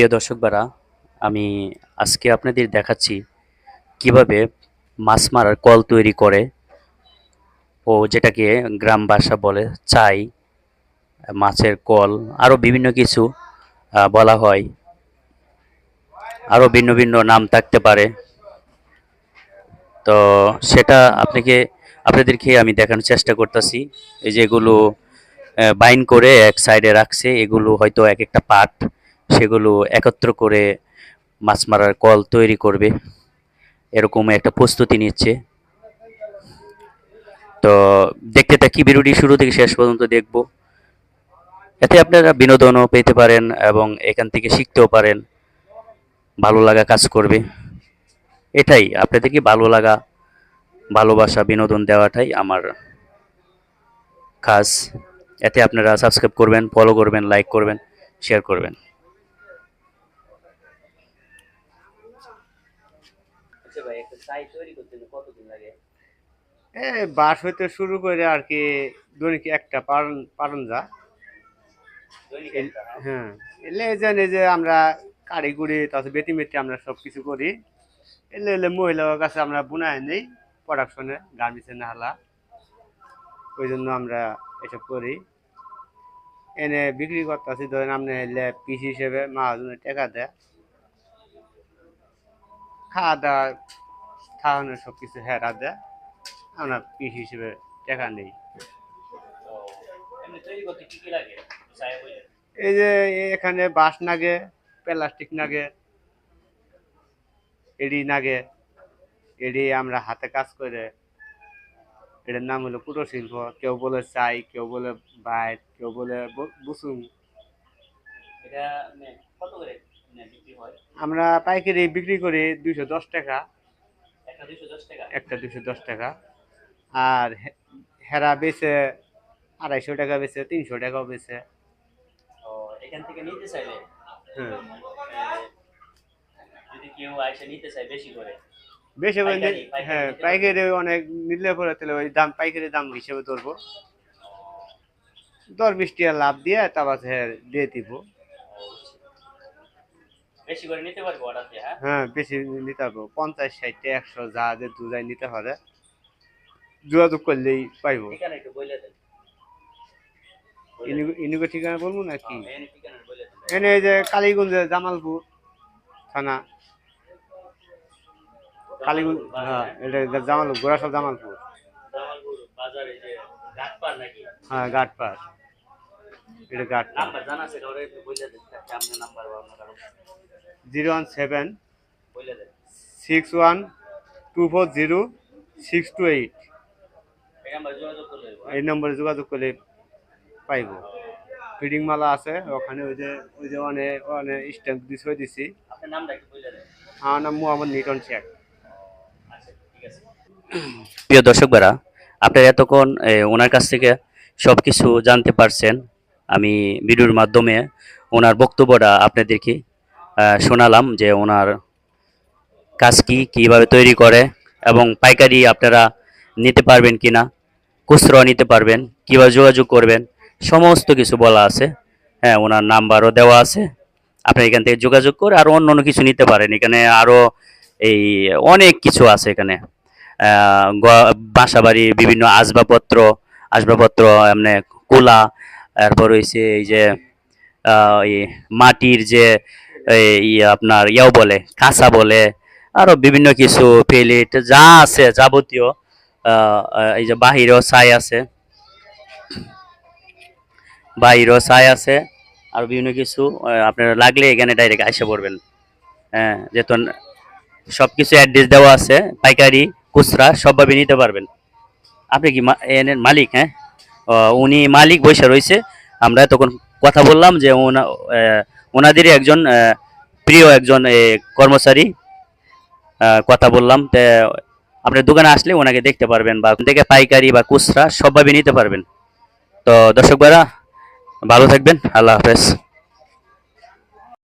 প্রিয় দর্শকবারা আমি আজকে আপনাদের দেখাচ্ছি কীভাবে মাছ মারার কল তৈরি করে ও যেটাকে গ্রাম ভাষা বলে, চাই মাছের কল, আরও বিভিন্ন কিছু বলা হয়। আরও ভিন্ন ভিন্ন নাম থাকতে পারে। তো সেটা আপনাকে, আপনাদেরকে আমি দেখানোর চেষ্টা করতেছি। এই যে এগুলো বাইন করে এক সাইডে রাখছে, এগুলো হয়তো এক একটা পার্ট সেগুলো একত্র করে মাছ মারার কল তৈরি করবে। এরকম একটা প্রস্তুতি নিচ্ছে। তো দেখতে থাকি, ভিডিওটি শুরু থেকে শেষ পর্যন্ত দেখব। এতে আপনারা বিনোদনও পেতে পারেন এবং এখান থেকে শিখতেও পারেন। ভালো লাগা কাজ করবে। এটাই, আপনাদেরকে ভালো লাগা, ভালোবাসা, বিনোদন দেওয়াটাই আমার কাজ। এতে আপনারা সাবস্ক্রাইব করবেন ফলো করবেন লাইক করবেন শেয়ার করবেন। আচ্ছা ভাই একটা সাই তৈরি করতে কতদিন লাগে? এ বাস হইতে শুরু করে আর কি দৈনিক একটা পারন পারন যা হ্যাঁ। এলে জানি যে আমরা কারিগরি তারপর বেটি মেটি আমরা সব কিছু করি। এলে এলে মহিলার কাছে আমরা বুনায় নেই প্রোডাকশনে গার্মেন্টসে নাহলা ওই জন্য আমরা এসব করি। এনে বিক্রি করতেছি ধরেন আপনি এলে পিস হিসেবে মাহাজনে টাকা দেয়। খাওয়া দাওয়া খাওয়ানোর সব কিছু হেরা দেয়। আমরা পিস হিসেবে টাকা নেই। এই যে এখানে বাঁশ নাগে, প্লাস্টিক নাগে, এডি নাগে, এডি আমরা হাতে কাজ করে। এটার নাম হলো কুটো শিল্প কেউ বলে চাই, কেউ বলে বাইর, কেউ বলে বুসুম। এটা মানে কত করে? আমরা পাইকারি বিক্রি করি দুইশো দশ টাকা। একটা দুশো দশ টাকা। দুশো দশ আর হেরা বেচে আড়াইশো টাকা বেছে তিনশো টাকাও এখান থেকে নিতে চাইলে? হ্যাঁ। যদি কেউ আইসা নিতে চায় বেশি করে? বেশি করে হ্যাঁ পাইকারি অনেক নিলে পরে তাহলে ওই দাম পাইকারি দাম হিসেবে ধরবো। দর বিশ টাকা লাভ দিয়ে তারপর হ্যাঁ দিয়ে দিব। বেশি করে নিতে পারব অর্ডার হ্যাঁ? হ্যাঁ বেশি নিতে পারব। পঞ্চাশ ষাটটা একশো যা যে দুজাই নিতে পারে। যোগাযোগ করলেই পাইবো। ঠিকানা একটু বলে দেন। ইনুকে ঠিকানা বলব না কি এনে এই যে কালীগঞ্জে জামালপুর থানা। কালীগঞ্জ হ্যাঁ এটা জামালপুর গোড়াসব জামালপুর। হ্যাঁ ঘাটপাড়। এটা নাম্বার জানা আছে কাউরে বলে নাম্বার বা zero one seven six one two four zero six two eight. এই নাম্বার যোগাযোগ করলে পাইব। ফিডিং মালা আছে ওখানে ওই যে ওই যে অনেক অনেক স্ট্যাম্প দিস হয়ে দিছি। দেন। আমার নাম মোহাম্মদ নিটন শেখ। আচ্ছা ঠিক আছে। প্রিয় দর্শকরা আপনারা এতক্ষণ ওনার কাছ থেকে সব কিছু জানতে পারছেন। আমি ভিডিওর মাধ্যমে ওনার বক্তব্যটা আপনাদেরকে শোনালাম যে ওনার কাজ কি, কীভাবে তৈরি করে এবং পাইকারি আপনারা নিতে পারবেন কি না খুচরো নিতে পারবেন, কীভাবে যোগাযোগ করবেন, সমস্ত কিছু বলা আছে। হ্যাঁ ওনার নাম্বারও দেওয়া আছে। আপনি এখান থেকে যোগাযোগ করে আরও অন্য অন্য কিছু নিতে পারেন। এখানে আরও এই অনেক কিছু আছে এখানে। গ- বিভিন্ন আসবাবপত্র আসবাবপত্র, এমনি কোলা, তারপর হয়েছে এই যে মাটির যে আপনার ইয়াও বলে, কাঁচা বলে, আরও বিভিন্ন কিছু প্লেট যা আছে যাবতীয় এই যে বাহিরেও ছাই আছে, বাহিরেও ছাই আছে, আর বিভিন্ন কিছু আপনারা লাগলে এখানে ডাইরেক্ট আসে পড়বেন। হ্যাঁ যেহেতু সব কিছু অ্যাড্রেস দেওয়া আছে, পাইকারি, খুচরা, সবভাবে নিতে পারবেন। আপনি কি এনের মালিক হ্যাঁ? উনি মালিক বসে রয়েছে, আমরা তখন কথা বললাম যে ওনা ওনাদেরই একজন প্রিয় একজন কর্মচারী কথা বললাম। আপনার দোকানে আসলে ওনাকে দেখতে পারবেন বা দেখে পাইকারি বা খুচরা সবভাবে নিতে পারবেন। তো দর্শক ভাইরা, ভালো থাকবেন। আল্লাহ হাফেজ।